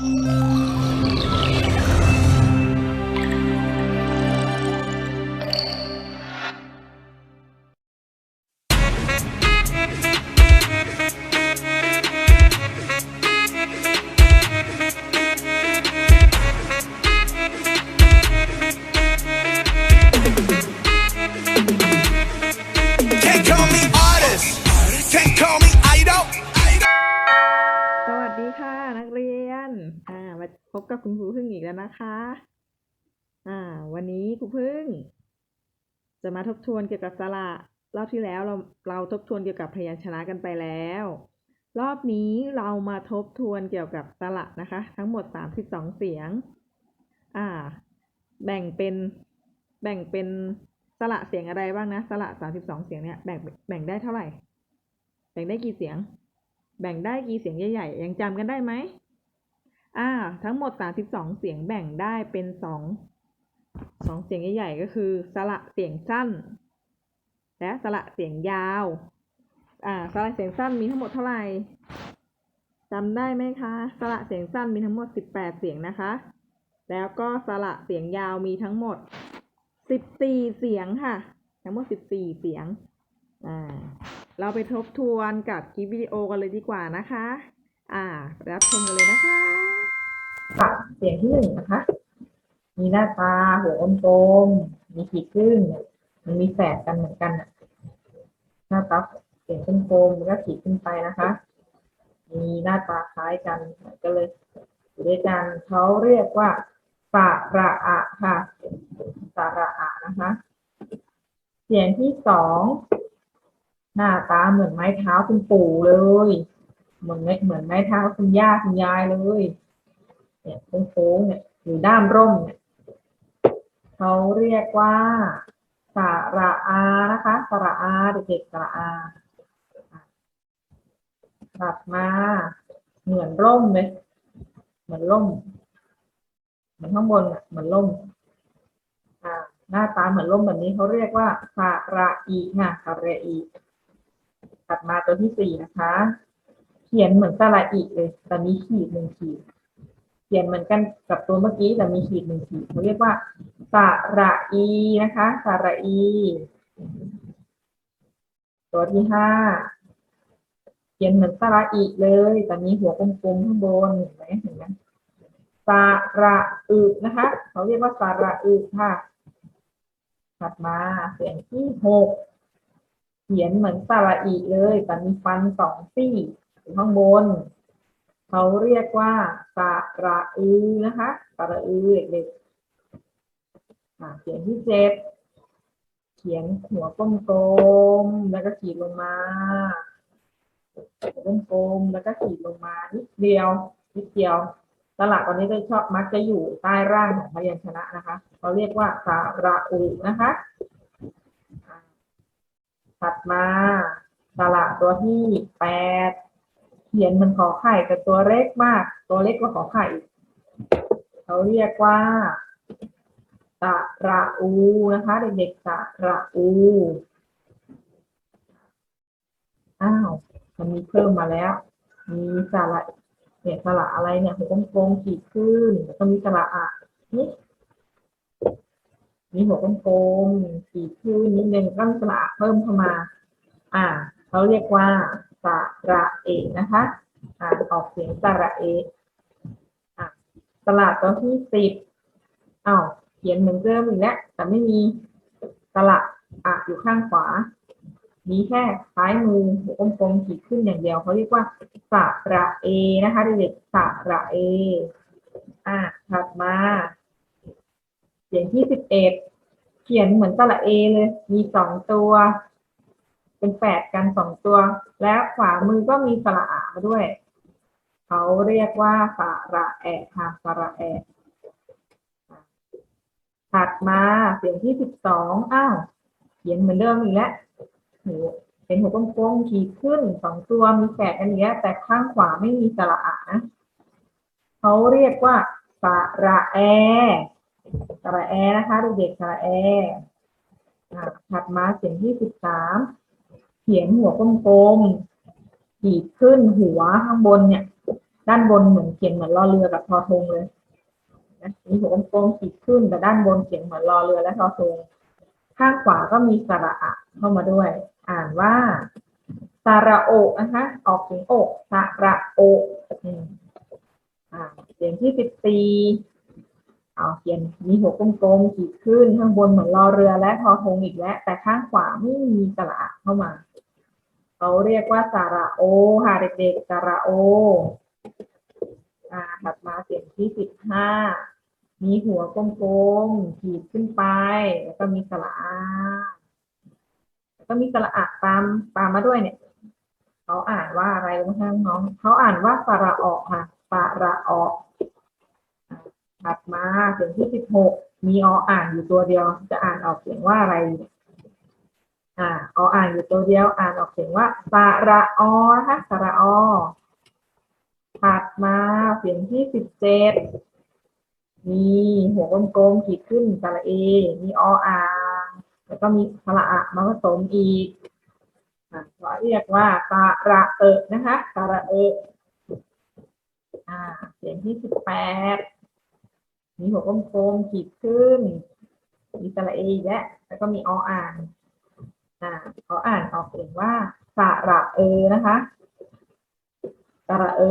Música กับคุณครูพึ่งอีกแล้วนะคะ อ่า วันนี้ครูพึ่ง จะมาทบทวนเกี่ยวกับสระรอบที่แล้วเราเราทบทวนเกี่ยวกับพยัญชนะกันไปแล้ว รอบนี้เรามาทบทวนเกี่ยวกับสระนะคะ ทั้งหมด 32 เสียง อ่า แบ่งเป็นแบ่งเป็นสระเสียงอะไรบ้างนะสระ32 เสียงเนี่ยแบ่งแบ่งได้เท่าไหร่ แบ่งได้กี่เสียง แบ่งได้กี่เสียงใหญ่ๆยังจำกันได้ไหม อ่า ทั้งหมด 32 เสียงแบ่งได้เป็นสองสองเสียงใหญ่ๆก็คือ สระเสียงสั้น และสระเสียงยาว อ่า สระเสียงสั้นมีทั้งหมดเท่าไหร่จำได้ไหมคะ สระเสียงสั้นมีทั้งหมด 18 เสียงนะคะ แล้วก็สระเสียงยาวมีทั้งหมด 14 เสียงค่ะ ทั้งหมด 14 เสียง อ่า เราไปทบทวนกับคลิปวิดีโอกันเลยดีกว่านะคะ อ่า รับชมกันเลยนะคะ เสียงที่หนึ่งนะคะ มีหน้าตาหัวกลมๆมีขีดขึ้นมันมีแฝดกันเหมือนกันนะหน้าตาเสียงกลมๆแล้วขีดขึ้นไปนะคะ มีหน้าตาคล้ายกันกันเลยอยู่ด้วยกันเขาเรียกว่าสระอะค่ะสระอะนะคะ เสียงที่สองหน้าตาเหมือนไม้เท้าคุณปู่เลย เหมือนไม่เหมือนไม้เท้าคุณย่าคุณยายเลย เนี่ยโค้งๆเนี่ยอยู่ด้ามร่มเนี่ยเขาเรียกว่าสระอานะคะสระอาเด็กๆสระอาถัดมาเหมือนร่มเลยเหมือนร่ม เหมือนข้างบนอะเหมือนร่มอ่าหน้าตาเหมือนร่มแบบนี้เขาเรียกว่าสระอีค่ะสระอีถัดมาตัวที่สี่นะคะ เขียนเหมือนสระอีเลยแต่มีขีดหนึ่งขีด เขียนเหมือนกันกับตัวเมื่อกี้แต่มีขีดหนึ่งขีดเขาเรียกว่าสระอีนะคะสระอี ตัวที่ห้าเขียนเหมือนสระอีเลยแต่มีหัวกลมๆข้างบนเห็นไหมเห็นไหมสระอึนะคะเขาเรียกว่าสระอึค่ะ ถัดมาเสียงที่หกเขียนเหมือนสระอีเลยแต่มีฟันสองซี่ข้างบน เขาเรียกว่าสระอือนะคะสระอือเด็กๆเสียงที่เจ็ดเขียนหัวกลมๆแล้วก็ขีดลงมาหัวกลมๆแล้วก็ขีดลงมานิดเดียวนิดเดียวสระตอนนี้จะชอบมักจะอยู่ใต้ร่างของพยัญชนะนะคะเขาเรียกว่าสระอูนะคะถัดมาสระตัวที่แปด เขียนมันขอไข่แต่ตัวเล็กมาก ตัวเล็กกว่าขอไข่เขาเรียกว่าสระอูนะคะ เด็กๆสระอูอ้าวมันมีเพิ่มมาแล้ว มีสระเนี่ยสระอะไรเนี่ยหัวกลมๆขีดขึ้นแล้วก็มีสระอะนี่มีหัวกลมๆขีดขึ้นนิดนึงก็มีสระอะเพิ่มเข้ามา อ่าเขาเรียกว่า สระเอนะคะอ่านออกเสียงสระเอกอะสระตัวที่สิบอ้าวเขียนเหมือนเดิมอีกแล้วแต่ไม่มีสระอะอยู่ข้างขวา มีแค่ซ้ายมือหัวกลมๆขีดขึ้นอย่างเดียวเขาเรียกว่าสระเอนะคะเด็กๆสระเออะถัดมาเสียงที่สิบเอ็ดเขียนเหมือนสระเอเลย มีสองตัว เป็นแฝดกันสองตัว และขวามือก็มีสระอามาด้วย เขาเรียกว่าสระแอะค่ะสระแอะถัดมาเสียงที่สิบสองอ้าวเขียนเหมือนเดิมอีกแล้วหัวเป็นหัวกลมๆขีดขึ้นสองตัวมีแฝดกันอีกแล้แต่ข้างขวาไม่มีสระอานะเขาเรียกว่าสระแอสระแอนะคะเด็กๆสระแอถัดมาเสียงที่สิบสาม ขียนหัวกลมๆขีดขึ้นหัวข้างบนเนี่ย ด้านบนเหมือนเขียนเหมือนรอเรือกับทอทงเลยนะมีหัวกลมๆขีดขึ้นแต่ด้านบนเขียนเหมือนรอเรือและทอทงข้างขวาก็มีสระอะเข้ามาด้วย อ่านว่าสระโอนะคะออกเสียงอกสระโออ่าเสียงที่สิบสี่ เอาเขียนมีหัวกลมๆขีดขึ้นข้างบนเหมือนรอเรือและทอทงอีกแล้ว แต่ข้างขวาไม่มีสระอะเข้ามาเขาเรียกว่าสระโอค่ะเด็กๆสระโออ่าถัดมาเสียงที่สิบห้ามีหัวกลมๆขีดขึ้นไป แล้วก็มีสระาแล้วก็มีสระอะตามตามมาด้วยเนี่ยเขาอ่านว่าอะไรบ้างน้องเขาอ่านว่าสระออกค่ะสระออก ถัดมาเสียงที่สิบหกมีออ่านอยู่ตัวเดียว จะอ่านออกเสียงว่าอะไรเนี่ยอ่าออ่านอยู่ตัวเดียว อ่านออกเสียงว่าสระอนะคะสระอถัดมาเสียงที่สิบเจ็ดมีหัวกลมๆขีดขึ้นสระเอ มีออ่างแล้วก็มีสระอะมาผสมอีกอะเราเรียกว่าสระเอะนะคะสระเอะอ่าเสียงที่สิบแปด มีหัวกลมๆขีดขึ้นมีสระเอและแล้วก็มีออ่างอ่าเขาอ่านออกเสียงว่าสระเอนะคะสระเอ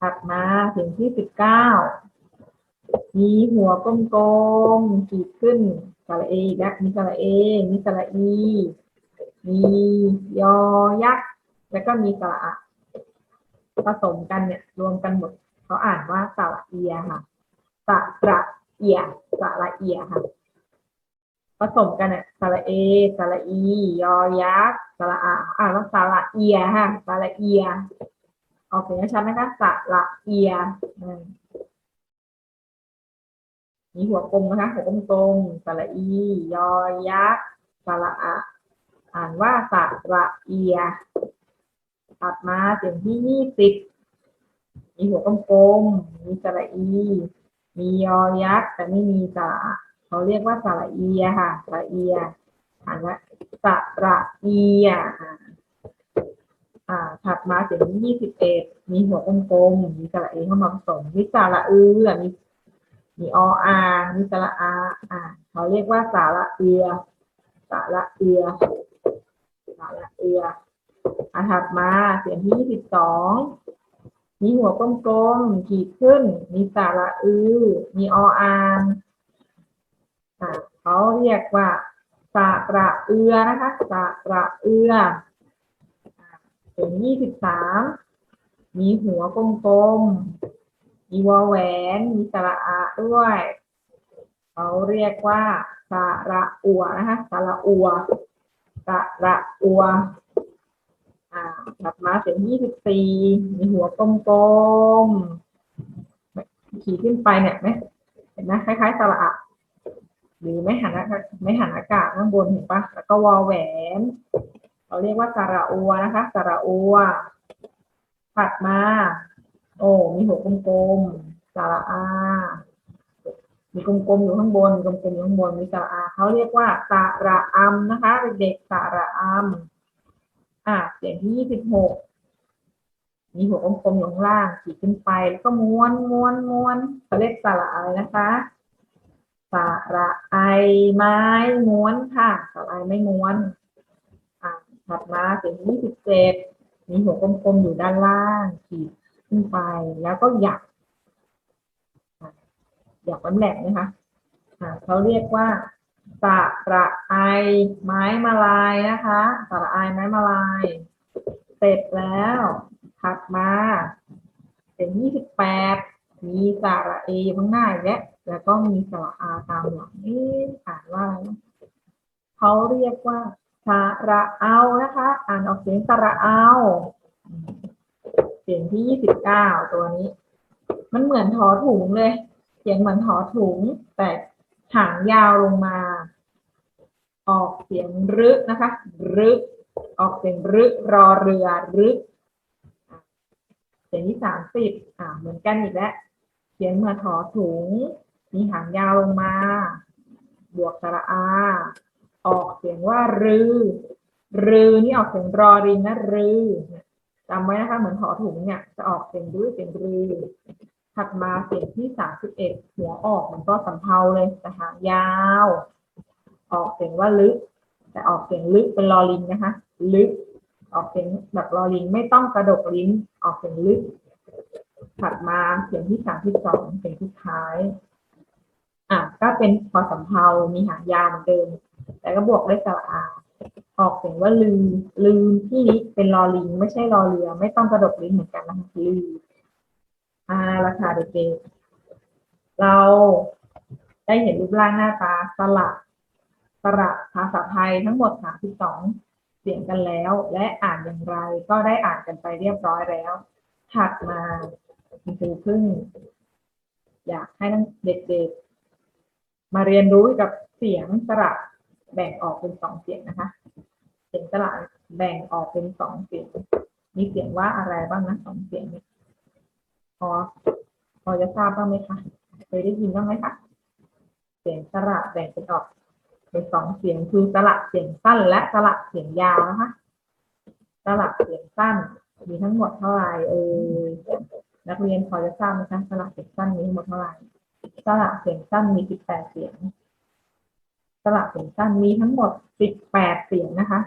ถัดมาถึงที่สิบเก้ามีหัวกลมๆขีดขึ้นสระเอและมีสระเอ มีสระอีมียอยักษ์แล้วก็มีสระอะผสมกันเนี่ยรวมกันหมด เขาอ่านว่าสระเอียค่ะสระเอียสระเอียค่ะ ผสมกันเนี่ยสระเอสระอี ยอยักษ์สระอะอ่านว่าสระเอียค่ะสระเอียออกเสียงใชัดนะคะสระเอียมีหัวกลมนะคะ หัวกลมๆสระอี ยอยักษ์สระอะอ่านว่าสระเอียถัดมาเสียงที่ยี่สิบ มีหัวกลมๆมีสระอี มียอยักษ์แต่ไม่มีสระเขาเรียกว่าสระเอียค่ะสระเอียอ่านว่าสระเอียอ่าถัดมาเสียงที่ยี่สิบเอ็ดมีหัวกลมๆมีสระเอเข้ามาผสมมีสระอือมีมีออามีสระอาอ่าเขาเรียกว่าสระเอือสระเอือสระเอืออ่าถัดมาเสียงที่ยี่สิบสอง มีหัวกลมๆขีดขึ้น มีสระอือ มีออ่างอ่าเขาเรียกว่าสระเอือนะคะสระเอือเสียงยี่สิบสามมีหัวกลมๆมีวอแหวน มีสระอาด้วยเขาเรียกว่าสระอัวนะคะสระอัวสระอัว อ่าถัดมาเสียงยี่สิบสี่มีหัวกลมๆขีดขึ้นไปเนี่ยไหมเห็นไหมคล้ายๆสระอะหรือไม่หันอากาศไม่หันอากาศข้างบนเห็นปะแล้วก็วอแหวน เราเรียกว่าสระอัวนะคะสระอัวถัดมา โอ้มีหัวกลมๆสระอามีกลมๆอยู่ข้างบนกลมๆอยู่ข้างบนมีสระอาเขาเรียกว่าสระอัมนะคะเด็กๆสระอัม อะเสียงที่ยี่สิบหกมีหัวกลมๆอยู่ข้างล่างขีดขึ้นไปแล้วก็ม้วนม้วนม้วนเขาเรียกสระอะไรนะคะสระไอไม้ม้วนค่ะสระไอไม่ม้วนอ่าถัดมาเสียงที่ยี่สิบเจ็ดมีหัวกลมๆอยู่ด้านล่างขีดขึ้นไปแล้วก็หยักหยักมันแหลกนะคะอ่าเขาเรียกว่า สระไอไม้มาลายนะคะสระไอไม้มาลาย เสร็จแล้วถัดมา เป็นยี่สิบแปดมีสระเออยู่ข้างหน้าอีกแล้วแล้วก็มีสระอาตามหลังนี่อ่านว่าอะไรเขาเรียกว่าสระเอานะคะ อ่านออกเสียงสระเอาเสียงที่ยี่สิบเก้าตัวนี้ มันเหมือนถอถุงเลยเสียงเหมือนถอถุงแต่หางยาวลงมา ออกเสียงรึนะคะ รึออกเสียงรึรอเรือรึเสียงที่สามสิบอ่า เหมือนกันอีกแล้วเขียนเหมือนถอถุง มีหางยาวลงมา บวกสระอา ออกเสียงว่ารือ รือนี่ออกเสียงรอริงนะรือจำไว้นะคะ เหมือนถอถุงเนี่ยจะออกเสียงดื้อเสียงรือ ถัดมาเสียงที่สามสิบเอ็ดหัวออกเหมันก็สำเพาเลยแต่หางยาว ออกเสียงว่าลึก แต่ออกเสียงลึกเป็นลอลิงนะคะ ลึก ออกเสียงแบบลอลิงไม่ต้องกระดกลิ้น ออกเสียงลึก ถัดมาเสียงที่สามที่สองเสียงที่ท้าย อะก็เป็นพอสำเพามีหางยาวเหมือนเดิม แต่ก็บวกด้วยสระอาออกเสียงว่าลืมลืมที่นี้เป็นลอลิง ไม่ใช่ลอเรือ ไม่ต้องกระดกลิ้นเหมือนกันนะคะลืมอ่าราคาเด็กๆเราได้เห็นรูปร่างหน้าตาสระ สระภาษาไทยทั้งหมด 32 เสียงกันแล้ว และอ่านอย่างไรก็ได้อ่านกันไปเรียบร้อยแล้ว ถัดมาคุณครูพึ่ง อยากให้นักเด็กๆ มาเรียนรู้กับเสียงสระแบ่งออกเป็นสองเสียงนะคะ เสียงสระแบ่งออกเป็นสองเสียง มีเสียงว่าอะไรบ้างนะสองเสียงนี้พอพอจะทราบบ้างไหมคะเคยได้ยินบ้างไหมคะเสียงสระแบ่งเป็นออก เป็นสองเสียงคือสระเสียงสั้น และสระเสียงยาวนะคะสระเสียงสั้น มีทั้งหมดเท่าไหร่เออนักเรียนพอจะทราบไหมคะสระเสียงสั้นมีทั้งหมดเท่าไหร่สระเสียงสั้นมีสิบแปดเสียงสระเสียงสั้นมีทั้งหมดสิบแปดเสียงนะคะ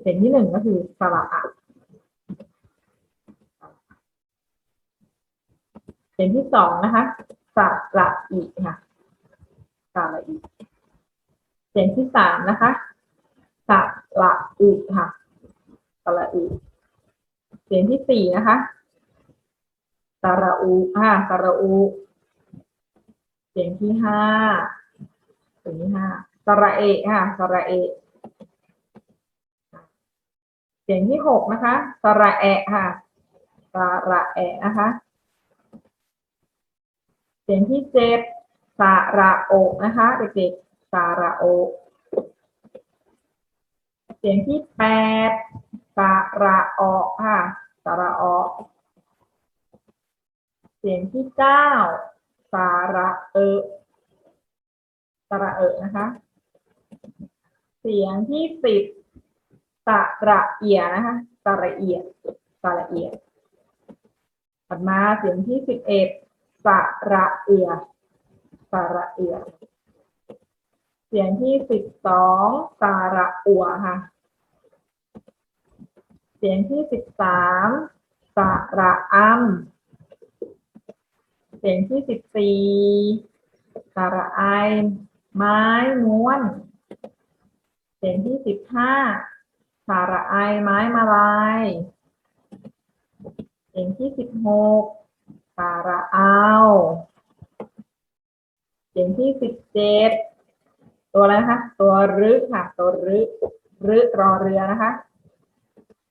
เสียงที่หนึ่งก็คือสระอะเสียงที่สองนะคะสระอีค่ะสระอี สียงที่สามนะคะสระอึค่ะสระอึเสียงที่สี่นะคะสระอูค่ะสระอูเสียงที่ห้าเสียงที่ห้าสระเอะค่ะสระเอะเสียงที่หกนะคะสระแอะค่ะสระแอะนะคะเสียงที่เจ็ดสาระโอนะคะเด็กๆ สาระโอเสียงที่แปดสาระออค่ะสาระออเสียงที่เก้าสาระเอสาระเอนะคะ เสียงที่สิบสระเอียนะคะสระเอียสระเอียถัดมาเสียงที่สิบเอ็ดสระเอือสระเอือ เสียงที่สิบสองสระอัวค่ะ เสียงที่สิบสามสระอัมเสียงที่สิบสี่สระไอไม้ม้วน เสียงที่สิบห้าสระไอไม้มาลาย เสียงที่สิบหกสาระเอา เสียงที่สิบเจ็ด ตัวอะไรนะคะ ตัวรึค่ะ ตัวรึรึรอเรือนะคะ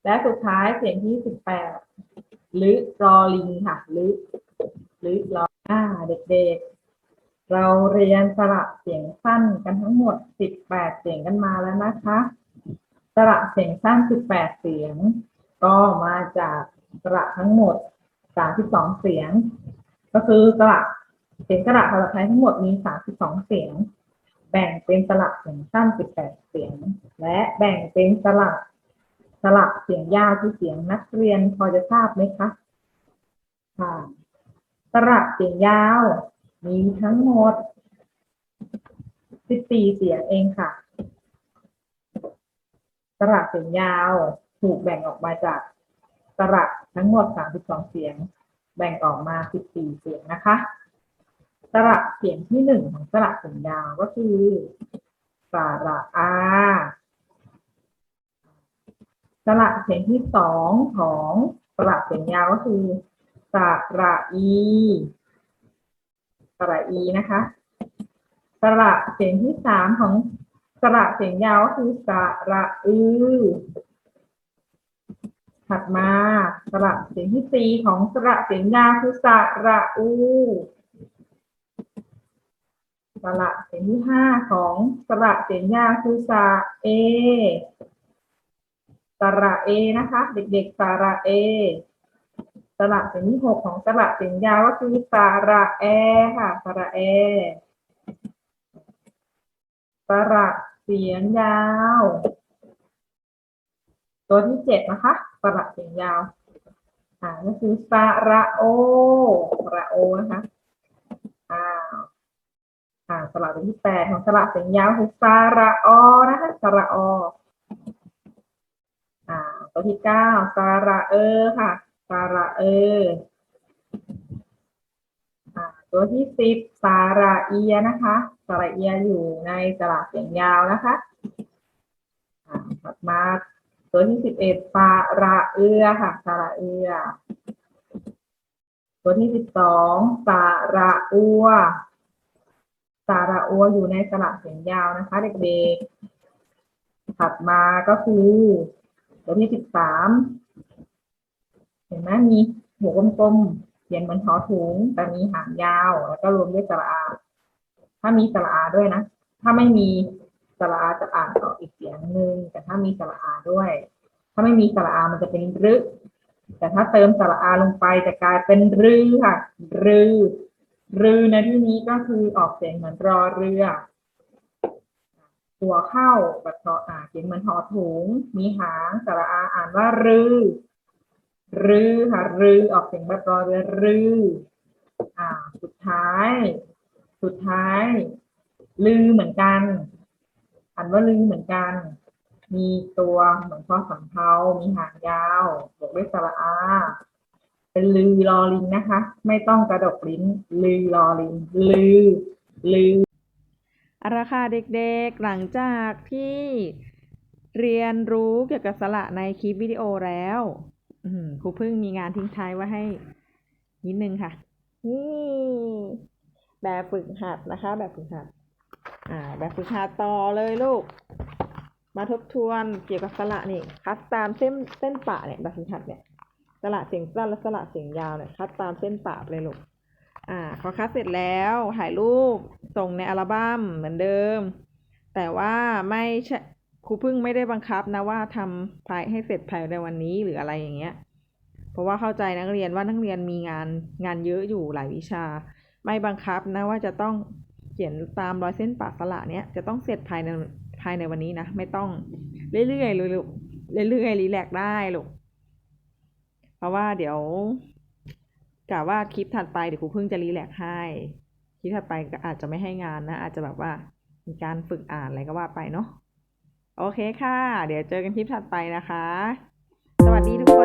และสุดท้ายเสียงที่สิบแปดลึรอลิงค่ะลึลึรออ่าเด็กๆ เราเรียนสระเสียงสั้นกันทั้งหมดสิบแปดเสียงกันมาแล้วนะคะสระเสียงสั้นสิบแปดเสียง ก็มาจากสระทั้งหมดสามสิบสองเสียง ก็คือสระเสียงสระภาษาไทยทั้งหมดมีสามสิบสองเสียง แบ่งเป็นสระเสียงสั้นสิบแปดเสียง และแบ่งเป็นสระสระเสียงยาวคือเสียงนักเรียนพอจะทราบไหมคะค่ะสระเสียงยาวมีทั้งหมดสิบสี่เสียงเองค่ะสระเสียงยาวถูกแบ่งออกมาจากสระทั้งหมด 32 เสียง แบ่งออกมา 14 เสียงนะคะ สระเสียงที่หนึ่งของสระเสียงยาวก็คือสระอาสระเสียงที่สองของสระเสียงยาวก็คือสระอีสระอีนะคะสระเสียงที่สามของสระเสียงยาวก็คือสระอือถัดมาสระเสียงที่สี่ของสระเสียงยาวคือสระอู สระเสียงที่ห้าของสระเสียงยาวคือสระเอสระเอนะคะ เด็กๆสระเอสระเสียงที่หกของสระเสียงยาวก็คือสระแอค่ะสระแอสระเสียงยาว ตัวที่เจ็ดนะคะสระเสียงยาว อ่าก็คือสระโอสระโอนะคะ อ่าสระตัวที่แปดของสระเสียงยาวคือสระอนะคะสระออ่าตัวที่เก้าสระเออค่ะสระเอออ่าตัวที่สิบสระเอียนะคะสระเอียอยู่ในสระเสียงยาวนะคะอ่าถัดมาตัวที่สิบเอ็ดสระเอือค่ะสระเอือตัวที่สิบสองสระอัว สระอัวอยู่ในสระเสียงยาวนะคะ เด็กๆ ถัดมาก็คือตัวที่สิบสามเห็นไหมมีหัวกลมๆเขียนเหมือนทอถุง แต่มีหางยาว แล้วก็รวมด้วยสระอา ถ้ามีสระอาด้วยนะ ถ้าไม่มีสระอาจะอ่านออกอีกเสียงหนึ่งแต่ถ้ามีสระอาด้วย ถ้าไม่มีสระอามันจะเป็นรึแต่ถ้าเติมสระอาลงไปจะกลายเป็นรือค่ะรือ รือในที่นี้ก็คือออกเสียงเหมือนรอเรือ ตัวเข้าแบบทออ่าเสียงเหมือนทอถุง มีหางสระอาอ่านว่ารือ รือค่ะรือออกเสียงแบบรอเรือรืออ่า สุดท้าย สุดท้าย ลือเหมือนกัน อ่านว่าลือเหมือนกัน มีตัวเหมือนพอสำเภามีหางยาวบวกด้วยสระอา เป็นลือลอลิงนะคะ ไม่ต้องกระดกลิ้นลือลอลิงลือลือเอาละค่ะเด็กๆ หลังจากที่เรียนรู้เกี่ยวกับสระในคลิปวิดีโอแล้วอืมครูพึ่งมีงานทิ้งท้ายไว้ให้นิดนึงค่ะ นี่แบบฝึกหัดนะคะ แบบฝึกหัด อ่า แบบฝึกหัดต่อเลยลูก มาทบทวนเกี่ยวกับสระนี่คัดตามเส้นเส้นปะเนี่ยแบบฝึกหัดเนี่ย สระเสียงสั้นและสระเสียงยาวเนี่ยคัดตามเส้นปะเลยลูกอ่าพอคัดเสร็จแล้วถ่ายรูปส่งในอัลบั้มเหมือนเดิม แต่ว่าไม่ใช่ครูพึ่งไม่ได้บังคับนะว่าทำภายให้เสร็จภายในวันนี้หรืออะไรอย่างเงี้ย เพราะว่าเข้าใจนักเรียนว่านักเรียนมีงานงานเยอะอยู่หลายวิชา ไม่บังคับนะว่าจะต้องเขียนตามรอยเส้นปากสละเนี้ยจะต้องเสร็จภายในภายในวันนี้นะ ไม่ต้องเรื่อยๆเลยลูกเรื่อยๆรีแลกได้ลูก ราะว่าเดี๋ยวกะว่าคลิปถัดไปเดี๋ยวครูพึ่งจะรีแลกให้ คลิปถัดไปก็อาจจะไม่ให้งานนะ อาจจะแบบว่ามีการฝึกอ่านอะไรก็ว่าไปเนาะโอเคค่ะ เดี๋ยวเจอกันคลิปถัดไปนะคะ สวัสดีทุกคน